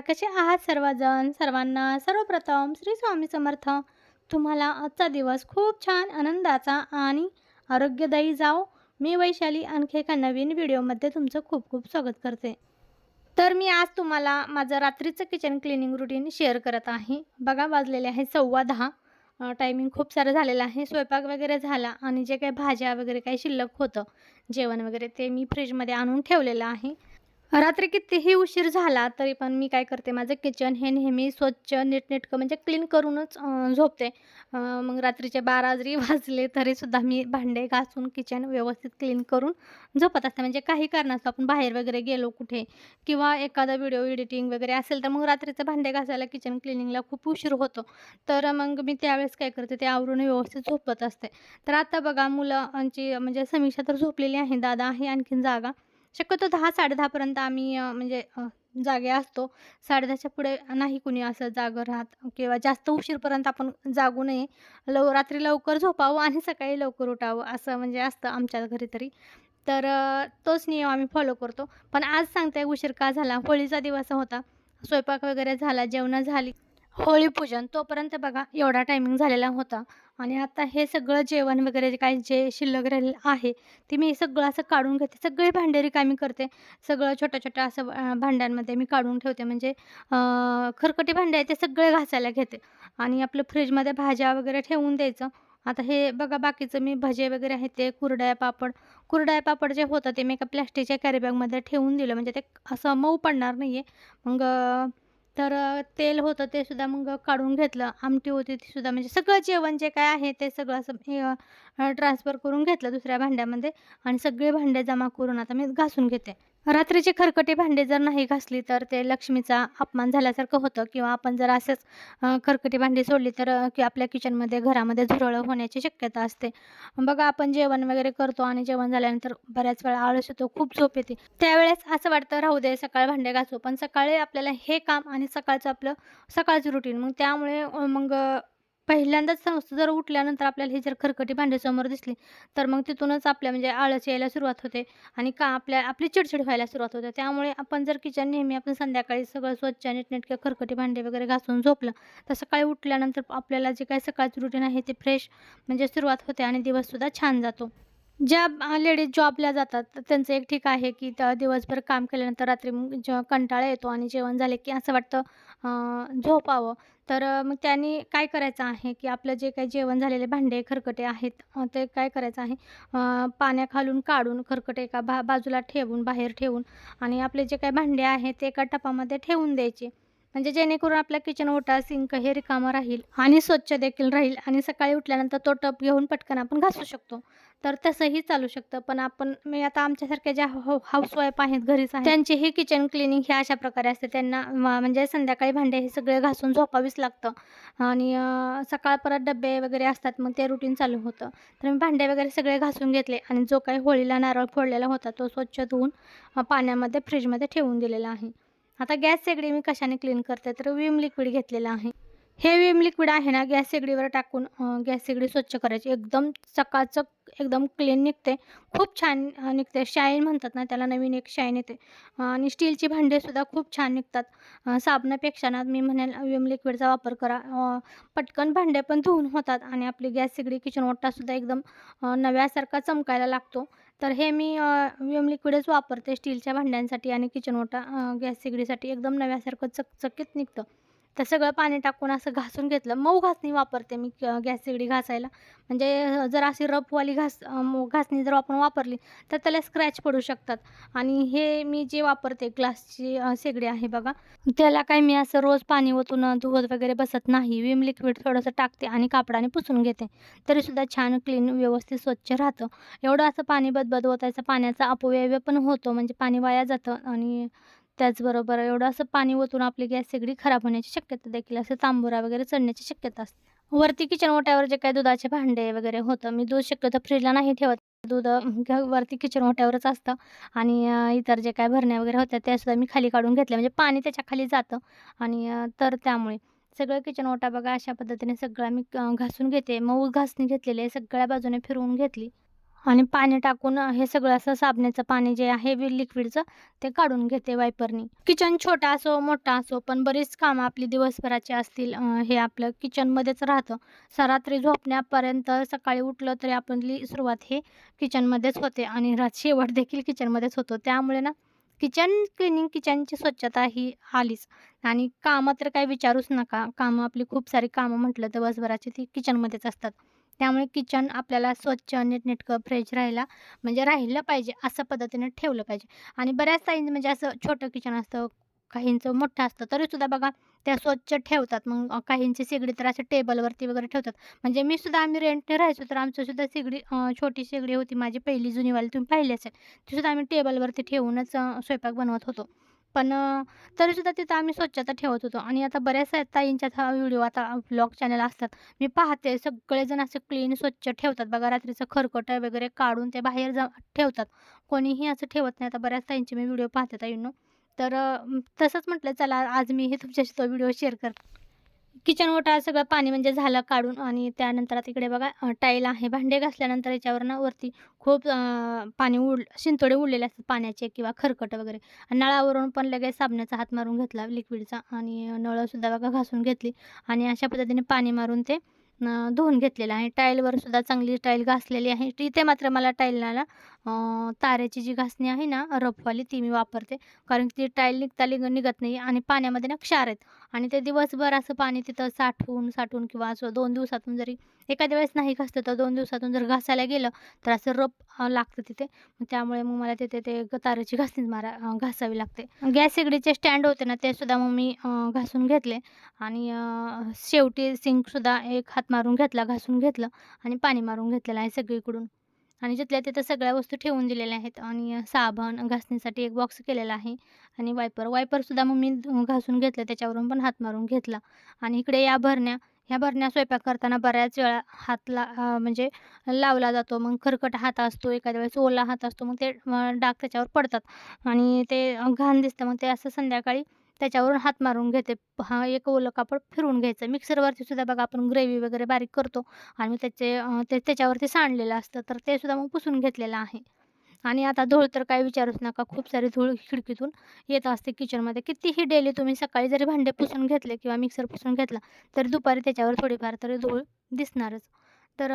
नमस्कार. कसे आहात सर्वजण? सर्वांना सर्वप्रथम श्री स्वामी समर्थ. तुम्हाला आजचा दिवस खूप छान आनंदाचा आणि आरोग्यदायी जाओ मी वैशाली आणखी एका नवीन व्हिडिओमध्ये तुमचं खूप खूप स्वागत करते. तर मी आज तुम्हाला माझं रात्रीचं किचन क्लिनिंग रुटीन शेअर करत आहे. बघा वाजलेले आहे सव्वा दहा. टायमिंग खूप सारं झालेलं आहे. स्वयंपाक वगैरे झाला आणि जे काही भाज्या वगैरे काही शिल्लक होतं जेवण वगैरे ते मी फ्रीजमध्ये आणून ठेवलेलं आहे. रात्री कितीही उशीर झाला तरी पण मी काय करते माझं किचन हे नेहमी स्वच्छ नीटनेटकं म्हणजे क्लीन करूनच झोपते. मग रात्रीचे बारा जरी वाजले तरीसुद्धा मी भांडे घासून किचन व्यवस्थित क्लीन करून झोपत असते. म्हणजे काही कारणास्तव आपण बाहेर वगैरे गेलो कुठे किंवा एखादा व्हिडिओ एडिटिंग वगैरे असेल तर मग रात्रीचं भांडे घासायला किचन क्लिनिंगला खूप उशीर होतो. तर मग मी त्यावेळेस काय करते ते आवरून व्यवस्थित झोपत असते. तर आता बघा मुलांची म्हणजे समीक्षा तर झोपलेली आहे दादा आहे आणखीन जागा. शक्यतो दहा साडेदहापर्यंत आम्ही अ, म्हणजे अ, जागे असतो. साडेदहाच्या पुढे नाही कुणी असं जागं राहत किंवा जास्त उशीरपर्यंत आपण जागू नये. लव रात्री लवकर झोपावं आणि सकाळी लवकर उठावं असं म्हणजे असतं आमच्या घरी तरी. तर अ, तोच नियम आम्ही फॉलो करतो. पण आज सांगते उशीर का झाला? होळीचा दिवस होता. स्वयंपाक वगैरे झाला जेवणं झाली. होळी पूजन तोपर्यंत बघा एवढा टायमिंग झालेला होता. आणि आता हे सगळं जेवण वगैरे जे काही जे शिल्लक राहिलेलं आहे ते मी सगळं असं काढून घेते. सगळे भांडे रिकामी करते. सगळं छोट्या छोट्या असं भांड्यांमध्ये मी काढून ठेवते. म्हणजे खरकटी भांडे आहे ते सगळे घासायला घेते. आणि आपलं फ्रीजमध्ये भाज्या वगैरे ठेवून द्यायचं. आता हे बघा बाकीचं मी भजे वगैरे आहेत ते कुरड्या पापड. कुरड्या पापड जे होतं ते मी एका प्लॅस्टिकच्या कॅरीबॅगमध्ये ठेवून दिलं. म्हणजे ते असं मऊ पडणार नाही आहे मग तर तेल होतं ते सुद्धा मग काढून घेतलं. आमटी होती ती सुद्धा म्हणजे सगळं जेवण जे काय आहे ते सगळं असं ट्रान्सफर करून घेतलं दुसऱ्या भांड्यामध्ये आणि सगळे भांडे जमा करून आता मी घासून घेते. रात्रीची खरकटी भांडे जर नाही घासली तर ते लक्ष्मीचा अपमान झाल्यासारखं होतं किंवा आपण जर असंच खरकटी भांडी सोडली तर की आपल्या किचनमध्ये घरामध्ये झुरळं होण्याची शक्यता असते. बघा आपण जेवण वगैरे करतो आणि जेवण झाल्यानंतर बऱ्याच वेळा आळस येतो खूप झोप येते. त्यावेळेस असं वाटतं राहू दे सकाळ भांडे घासू. पण सकाळी आपल्याला हे काम आणि सकाळचं आपलं सकाळचं रुटीन मग त्यामुळे मग पहिल्यांदाच संस्था जर उठल्यानंतर आपल्याला ही जर खरकटी भांड्यासमोर समोर दिसली तर मग तिथूनच आपल्या म्हणजे आळस यायला सुरुवात होते आणि का आपल्या आपली चिडचिड व्हायला सुरुवात होते. त्यामुळे आपण जर किचन नेहमी आपण संध्याकाळी सगळं स्वच्छ नीटनेटके खरकटी भांडे वगैरे घासून झोपलं तर सकाळी उठल्यानंतर आपल्याला जे काही सकाळची रुटीन आहे ते फ्रेश म्हणजे सुरुवात होते आणि दिवससुद्धा छान जातो. ज्या लेडीज जॉबला जातात तर त्यांचं एक ठीक आहे की त्या दिवसभर काम केल्यानंतर रात्री कंटाळा येतो आणि जेवण झाले की असं वाटतं झोपावं. तर मग त्यांनी काय करायचं आहे की आपलं जे काही जेवण झालेले भांडे खरकटे आहेत ते काय करायचं आहे? पाण्याखालून काढून खरकटे एका बा बाजूला ठेवून बाहेर ठेवून आणि आपले जे काही भांडे आहेत ते एका टपामध्ये ठेवून द्यायचे. म्हणजे जेणेकरून आपला किचन ओटा सिंक हे रिकामं राहील आणि स्वच्छ देखील राहील आणि सकाळी उठल्यानंतर तो टप घेऊन पटकन आपण घासू शकतो. तर तसंही चालू शकतं. पण आपण मी आता आमच्यासारख्या ज्या हो, हाऊ हाऊसवाईफ आहेत घरीच आहेत त्यांचीही किचन क्लिनिंग हे अशा प्रकारे असते. त्यांना म्हणजे संध्याकाळी भांडे हे सगळे घासून झोपावीच लागतं. आणि सकाळ परत डबे वगैरे असतात मग ते रुटीन चालू होतं. तर मी भांडे वगैरे सगळे घासून घेतले आणि जो काही होळीला नारळ फोडलेला होता तो स्वच्छ धुवून पाण्यामध्ये फ्रीजमध्ये ठेवून दिलेला आहे. आता गॅस शेगडी मी कशाने क्लीन करते तर विम लिक्विड घेतलेलं आहे. हे विम लिक्विड आहे ना गॅस शेगडीवर टाकून गॅस शेगडी स्वच्छ करायची. एकदम सकाळचं एकदम क्लीन निघते. खूप छान निघते. शाईन म्हणतात ना त्याला नवीन एक शाईन येते. आणि स्टीलची भांडेसुद्धा खूप छान निघतात. साबणापेक्षा ना मी म्हणेल विम लिक्विडचा वापर करा. पटकन भांडे पण धुवून होतात आणि आपली गॅस शेगडी किचन ओटासुद्धा एकदम नव्यासारखा चमकायला लागतो. तर हे मी विम लिक्विडच वापरते स्टीलच्या भांड्यांसाठी आणि किचन ओटा गॅस शेगडीसाठी एकदम नव्यासारखं चकचकीत निघतं. तर सगळं पाणी टाकून असं घासून घेतलं. मऊ घासणी वापरते मी गॅस शेगडी घासायला. म्हणजे जर अशी रफवाली घास मऊ घासणी जर आपण वापरली तर त्याला स्क्रॅच पडू शकतात. आणि हे मी जे वापरते ग्लासची शेगडी आहे बघा त्याला काय मी असं रोज पाणी ओतून धुवत वगैरे बसत नाही. विम लिक्विड थोडंसं टाकते आणि कापडाने पुसून घेते. तरीसुद्धा छान क्लीन व्यवस्थित स्वच्छ राहतं. एवढं असं पाणी बदबद ओतायचं पाण्याचा अपव्यय पण होतो. म्हणजे पाणी वाया जातं आणि त्याचबरोबर एवढं असं पाणी ओतून आपली गॅस सगळी खराब होण्याची शक्यता देखील असते. तांबुरा वगैरे चढण्याची शक्यता असते. वरती किचन ओट्यावर जे काही दुधाचे भांडे वगैरे होतं मी दूध शक्यतो फ्रीजला नाही ठेवत. दूध वरती किचन ओट्यावरच असतं. आणि इतर जे काय भरण्या वगैरे होत्या त्यासुद्धा मी खाली काढून घेतल्या. म्हणजे पाणी त्याच्याखाली जातं. आणि तर त्यामुळे सगळं किचन ओटा बघा अशा पद्धतीने सगळं मी घासून घेते. मऊ घासणी घेतलेली आहे सगळ्या बाजूने फिरवून घेतली. आणि पाणी टाकून हे सगळं असं साबणाचं पाणी जे आहे वि लिक्विडचं ते काढून घेते वायपरनी किचन छोटा असो मोठा असो पण बरीच कामं आपली दिवसभराची असतील हे आपलं किचनमध्येच राहतं. स रात्री झोपण्यापर्यंत सकाळी उठलं तरी आपली सुरुवात हे किचनमध्येच होते आणि रा शेवट देखील किचनमध्येच होतो. त्यामुळे ना किचन क्लिनिंग किचनची स्वच्छता ही आलीच. आणि कामं तर काही विचारूच नका. कामं आपली खूप सारी कामं म्हटलं दिवसभराची ती किचनमध्येच असतात. त्यामुळे किचन आपल्याला स्वच्छ नीटनेटकं फ्रेश राहायला म्हणजे राहिलं पाहिजे असं पद्धतीने ठेवलं पाहिजे. आणि बऱ्याच ताई म्हणजे असं छोटं किचन असतं काहींचं मोठं असतं तरीसुद्धा बघा त्या स्वच्छ ठेवतात. मग काहींची शेगडी तर असं टेबलवरती वगैरे ठेवतात. म्हणजे मी सुद्धा आम्ही रेंटने राहायचो तर आमचंसुद्धा शेगडी छोटी शेगडी होती. माझी पहिली जुनीवाली तुम्ही पाहिली असेल तीसुद्धा आम्ही टेबलवरती ठेवूनच स्वयंपाक बनवत होतो. पण तरीसुद्धा तिथं आम्ही स्वच्छता ठेवत होतो. आणि आता बऱ्याचशा ताईंच्यात हा व्हिडिओ आता ब्लॉग चॅनल असतात. मी पाहते सगळेजण असं क्लीन स्वच्छ ठेवतात. बघा रात्रीचं खरकटं वगैरे काढून ते बाहेर जा ठेवतात. कोणीही असं ठेवत नाही. आता बऱ्याच ताईंचे मी व्हिडिओ पाहते ताईंनो. तर तसंच म्हटलं चला आज मी हे तुमच्याशी तो व्हिडिओ शेअर करते. किचन ओटा सगळं पाणी म्हणजे झालं काढून आणि त्यानंतर आता इकडे बघा टाईल आहे. भांडे घासल्यानंतर याच्यावर ना वरती खूप पाणी उड शिंतोडे उडलेले असतात पाण्याचे किंवा खरकट वगैरे. आणि नळावरून पण लगेच साबणाचा हात मारून घेतला लिक्विडचा आणि नळंसुद्धा बघा घासून घेतली आणि अशा पद्धतीने पाणी मारून ते धुवून घेतलेलं आहे. टाईलवर सुद्धा चांगली टाईल घासलेली आहे. इथे मात्र मला टाईलला तारेची जी घासणी आहे ना रफवाली ती मी वापरते. कारण ती टाईल निघता निघत नाही आणि पाण्यामध्ये ना क्षार आहेत. आणि ते दिवसभर असं पाणी तिथं साठवून साठवून किंवा असं दोन दिवसातून जरी एखाद्या वेळेस नाही घासलं तर दोन दिवसातून जर घासायला गेलं तर असं रप लागतं तिथे. मग त्यामुळे मग मला तिथे ते ग- तारेची मारा घासावी लागते. गॅस शेगडीचे स्टँड होते ना ते सुद्धा मग मी घासून घेतले. आणि शेवटी सिंकसुद्धा एक हात मारून घेतला घासून घेतलं आणि पाणी मारून घेतलेलं आहे सगळीकडून. आणि जिथल्या तिथं सगळ्या वस्तू ठेवून दिलेल्या आहेत. आणि साबण घासणीसाठी एक बॉक्स केलेला आहे. आणि वायपर वायपरसुद्धा मग मी घासून घेतलं. त्याच्यावरून पण हात मारून घेतला. आणि इकडे या भरण्या ह्या भरण्या स्वयंपाक करताना बऱ्याच वेळा हात ला म्हणजे लावला जातो. मग खरकट हात असतो एखाद्या वेळेस ओला हात असतो मग ते डाग त्याच्यावर पडतात. आणि ते घाण दिसतं. मग ते असं संध्याकाळी त्याच्यावरून हात मारून घेते. हा एक ओलं कापड फिरवून घ्यायचं. मिक्सरवरती सुद्धा बघा आपण ग्रेव्ही वगैरे बारीक करतो आणि त्याचे ते त्याच्यावरती सांडलेलं असतं तर ते सुद्धा मग पुसून घेतलेलं आहे. आणि आता धूळ तर काही विचारूच नका खूप सारी धूळ खिडकीतून येत असते किचनमध्ये कितीही डेली तुम्ही सकाळी जरी भांडे पुसून घेतले किंवा मिक्सर पुसून घेतला तरी दुपारी त्याच्यावर थोडीफार तरी धूळ दिसणारच. तर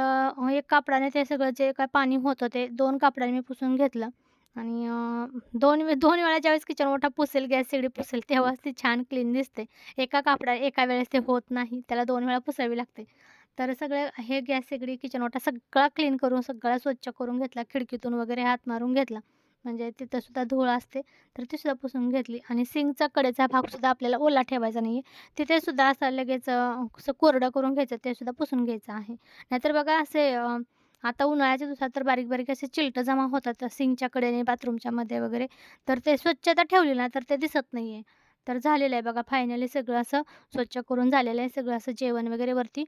एक कापडाने ते सगळं जे काय पाणी होतं ते दोन कापडाने मी पुसून घेतलं. आणि दोन वे दोन वेळा ज्यावेळेस किचन मोठा पुसेल गॅस शेगडी पुसेल तेव्हाच ती छान क्लीन दिसते. एका कापडा एका वेळेस ते होत नाही त्याला दोन वेळा पुसावी लागते. तर सगळे हे गॅस शेगडी किचन ओटा सगळा क्लीन करून सगळा स्वच्छ करून घेतला खिडकीतून वगैरे हात मारून घेतला. म्हणजे तिथंसुद्धा धूळ असते तर ती सुद्धा पुसून घेतली. आणि सिंकचा कडेचा भागसुद्धा आपल्याला ओला ठेवायचा नाही आहे तिथेसुद्धा असं लगेच असं कोरडं करून घ्यायचं तेसुद्धा पुसून घ्यायचं आहे. नाहीतर बघा असे आता उन्हाळ्याच्या दिवसात तर बारीक बारीक असे चिलटं जमा होतात सिंकच्या कडेने बाथरूमच्या मध्ये वगैरे. तर ते स्वच्छता ठेवली ना तर ते दिसत नाही आहे तर झालेलं आहे बघा फायनली सगळं असं स्वच्छ करून झालेलं आहे. सगळं असं जेवण वगैरे वरती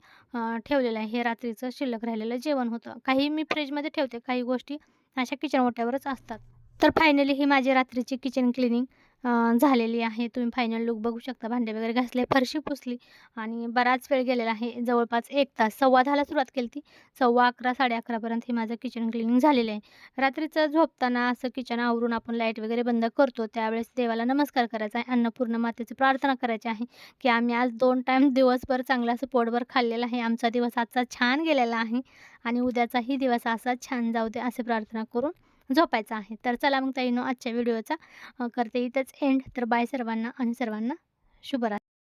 ठेवलेलं आहे. हे रात्रीचं शिल्लक राहिलेलं जेवण होतं. काही मी फ्रीजमध्ये ठेवते. काही गोष्टी अशा किचन ओट्यावरच असतात. तर फायनली ही माझी रात्रीची किचन क्लिनिंग झालेली आहे. तुम्ही फायनल लुक बघू शकता. भांडे वगैरे घासले फरशी पुसली आणि बराच वेळ गेलेला आहे. जवळपास एक तास सव्वा दहाला सुरुवात केली ती. सव्वा अकरा साडे अकरापर्यंत हे माझं किचन क्लिनिंग झालेलं आहे. रात्रीचं झोपताना असं किचन आवरून आपण लाइट वगैरे बंद करतो. त्यावेळेस देवाला नमस्कार करायचा आहे. अन्नपूर्ण मातेची प्रार्थना करायची आहे की आम्ही आज दोन टाईम दिवसभर चांगला असं पोटभर खाल्लेला आहे. आमचा दिवस आजचा छान गेलेला आहे आणि उद्याचाही दिवस असा छान जाऊ दे असे प्रार्थना करून झोपायचं आहे. तर चला मग ताईनो आजच्या व्हिडिओचा करते इथंच एंड तर बाय सर्वांना आणि सर्वांना शुभरात्री.